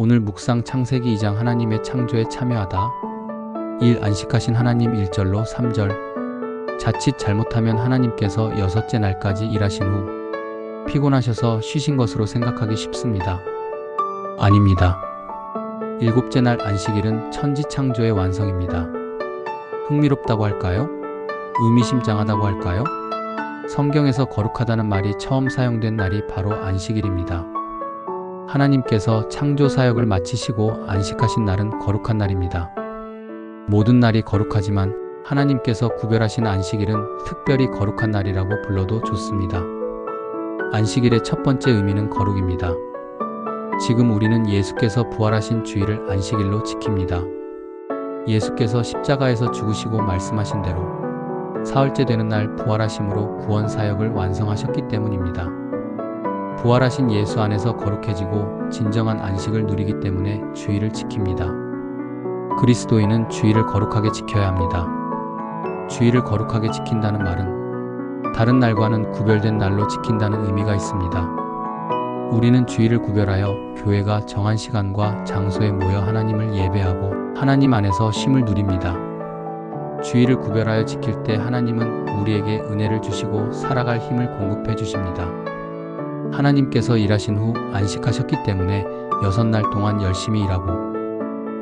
오늘 묵상 창세기 2장 하나님의 창조에 참여하다. 1. 안식하신 하나님 1절로 3절. 자칫 잘못하면 하나님께서 여섯째 날까지 일하신 후 피곤하셔서 쉬신 것으로 생각하기 쉽습니다. 아닙니다. 일곱째 날 안식일은 천지 창조의 완성입니다. 흥미롭다고 할까요? 의미심장하다고 할까요? 성경에서 거룩하다는 말이 처음 사용된 날이 바로 안식일입니다. 하나님께서 창조 사역을 마치시고 안식하신 날은 거룩한 날입니다. 모든 날이 거룩하지만 하나님께서 구별하신 안식일은 특별히 거룩한 날이라고 불러도 좋습니다. 안식일의 첫 번째 의미는 거룩입니다. 지금 우리는 예수께서 부활하신 주일을 안식일로 지킵니다. 예수께서 십자가에서 죽으시고 말씀하신 대로 사흘째 되는 날 부활하심으로 구원 사역을 완성하셨기 때문입니다. 부활하신 예수 안에서 거룩해지고 진정한 안식을 누리기 때문에 주일을 지킵니다. 그리스도인은 주일을 거룩하게 지켜야 합니다. 주일을 거룩하게 지킨다는 말은 다른 날과는 구별된 날로 지킨다는 의미가 있습니다. 우리는 주일을 구별하여 교회가 정한 시간과 장소에 모여 하나님을 예배하고 하나님 안에서 쉼을 누립니다. 주일을 구별하여 지킬 때 하나님은 우리에게 은혜를 주시고 살아갈 힘을 공급해 주십니다. 하나님께서 일하신 후 안식하셨기 때문에 여섯 날 동안 열심히 일하고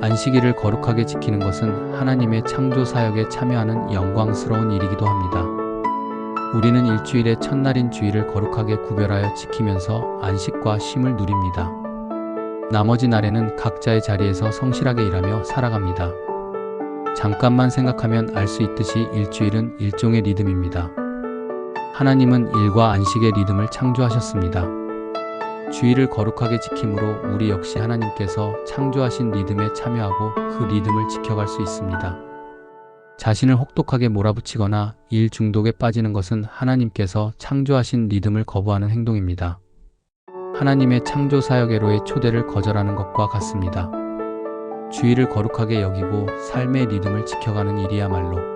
안식일을 거룩하게 지키는 것은 하나님의 창조 사역에 참여하는 영광스러운 일이기도 합니다. 우리는 일주일의 첫날인 주일을 거룩하게 구별하여 지키면서 안식과 쉼을 누립니다. 나머지 날에는 각자의 자리에서 성실하게 일하며 살아갑니다. 잠깐만 생각하면 알 수 있듯이 일주일은 일종의 리듬입니다. 하나님은 일과 안식의 리듬을 창조하셨습니다. 주일을 거룩하게 지킴으로 우리 역시 하나님께서 창조하신 리듬에 참여하고 그 리듬을 지켜갈 수 있습니다. 자신을 혹독하게 몰아붙이거나 일 중독에 빠지는 것은 하나님께서 창조하신 리듬을 거부하는 행동입니다. 하나님의 창조 사역회로의 초대를 거절하는 것과 같습니다. 주일을 거룩하게 여기고 삶의 리듬을 지켜가는 일이야말로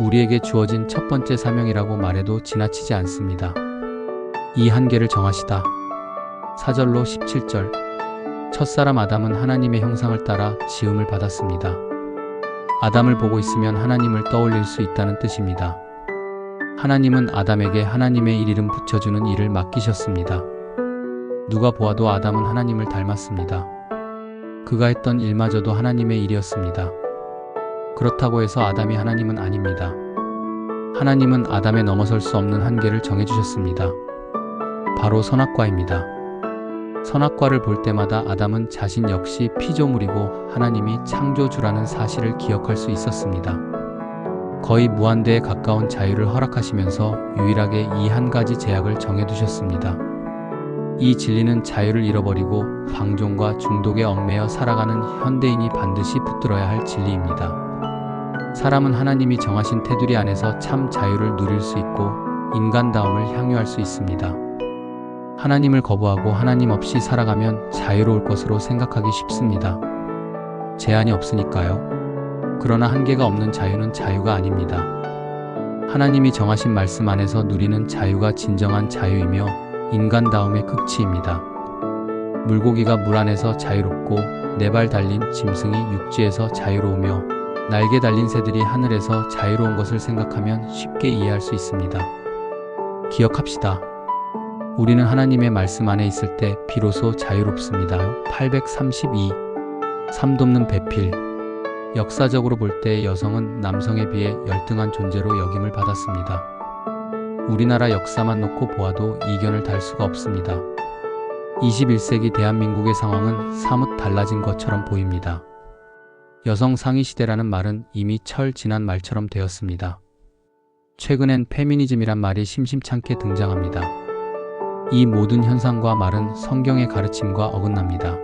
우리에게 주어진 첫 번째 사명이라고 말해도 지나치지 않습니다. 이 한계를 정하시다. 4절로 17절. 첫사람 아담은 하나님의 형상을 따라 지음을 받았습니다. 아담을 보고 있으면 하나님을 떠올릴 수 있다는 뜻입니다. 하나님은 아담에게 하나님의 일 이름 붙여주는 일을 맡기셨습니다. 누가 보아도 아담은 하나님을 닮았습니다. 그가 했던 일마저도 하나님의 일이었습니다. 그렇다고 해서 아담이 하나님은 아닙니다. 하나님은 아담에 넘어설 수 없는 한계를 정해주셨습니다. 바로 선악과입니다. 선악과를 볼 때마다 아담은 자신 역시 피조물이고 하나님이 창조주라는 사실을 기억할 수 있었습니다. 거의 무한대에 가까운 자유를 허락하시면서 유일하게 이 한 가지 제약을 정해두셨습니다. 이 진리는 자유를 잃어버리고 방종과 중독에 얽매여 살아가는 현대인이 반드시 붙들어야 할 진리입니다. 사람은 하나님이 정하신 테두리 안에서 참 자유를 누릴 수 있고 인간다움을 향유할 수 있습니다. 하나님을 거부하고 하나님 없이 살아가면 자유로울 것으로 생각하기 쉽습니다. 제한이 없으니까요. 그러나 한계가 없는 자유는 자유가 아닙니다. 하나님이 정하신 말씀 안에서 누리는 자유가 진정한 자유이며 인간다움의 극치입니다. 물고기가 물 안에서 자유롭고 네 발 달린 짐승이 육지에서 자유로우며 날개 달린 새들이 하늘에서 자유로운 것을 생각하면 쉽게 이해할 수 있습니다. 기억합시다. 우리는 하나님의 말씀 안에 있을 때 비로소 자유롭습니다. 832. 삼돋는 배필. 역사적으로 볼 때 여성은 남성에 비해 열등한 존재로 여김을 받았습니다. 우리나라 역사만 놓고 보아도 이견을 달 수가 없습니다. 21세기 대한민국의 상황은 사뭇 달라진 것처럼 보입니다. 여성 상위 시대라는 말은 이미 철 지난 말처럼 되었습니다. 최근엔 페미니즘이란 말이 심심찮게 등장합니다. 이 모든 현상과 말은 성경의 가르침과 어긋납니다.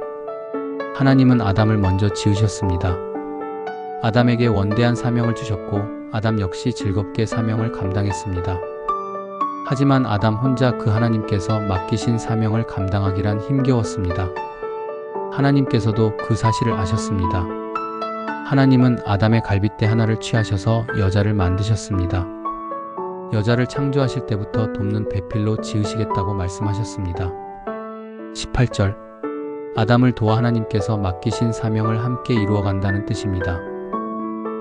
하나님은 아담을 먼저 지으셨습니다. 아담에게 원대한 사명을 주셨고 아담 역시 즐겁게 사명을 감당했습니다. 하지만 아담 혼자 그 하나님께서 맡기신 사명을 감당하기란 힘겨웠습니다. 하나님께서도 그 사실을 아셨습니다. 하나님은 아담의 갈빗대 하나를 취하셔서 여자를 만드셨습니다. 여자를 창조하실 때부터 돕는 배필로 지으시겠다고 말씀하셨습니다. 18절 아담을 도와 하나님께서 맡기신 사명을 함께 이루어간다는 뜻입니다.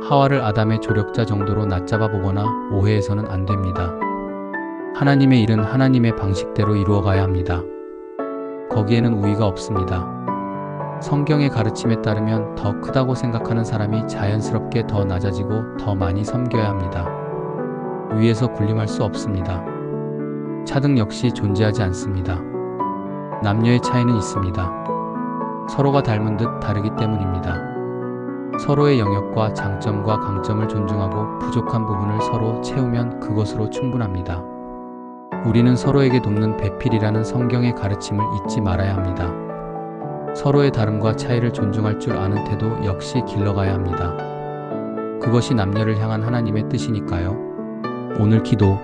하와를 아담의 조력자 정도로 낮잡아 보거나 오해해서는 안 됩니다. 하나님의 일은 하나님의 방식대로 이루어가야 합니다. 거기에는 우위가 없습니다. 성경의 가르침에 따르면 더 크다고 생각하는 사람이 자연스럽게 더 낮아지고 더 많이 섬겨야 합니다. 위에서 군림할 수 없습니다. 차등 역시 존재하지 않습니다. 남녀의 차이는 있습니다. 서로가 닮은 듯 다르기 때문입니다. 서로의 영역과 장점과 강점을 존중하고 부족한 부분을 서로 채우면 그것으로 충분합니다. 우리는 서로에게 돕는 배필이라는 성경의 가르침을 잊지 말아야 합니다. 서로의 다름과 차이를 존중할 줄 아는 태도 역시 길러가야 합니다. 그것이 남녀를 향한 하나님의 뜻이니까요. 오늘 기도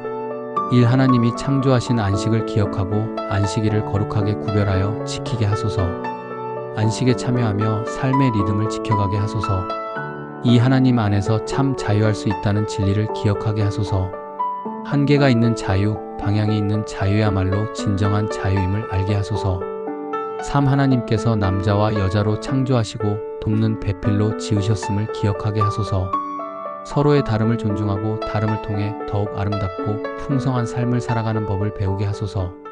1. 하나님이 창조하신 안식을 기억하고 안식일을 거룩하게 구별하여 지키게 하소서. 안식에 참여하며 삶의 리듬을 지켜가게 하소서. 2. 하나님 안에서 참 자유할 수 있다는 진리를 기억하게 하소서. 한계가 있는 자유, 방향이 있는 자유야말로 진정한 자유임을 알게 하소서. 3. 하나님께서 남자와 여자로 창조하시고 돕는 배필로 지으셨음을 기억하게 하소서. 서로의 다름을 존중하고 다름을 통해 더욱 아름답고 풍성한 삶을 살아가는 법을 배우게 하소서.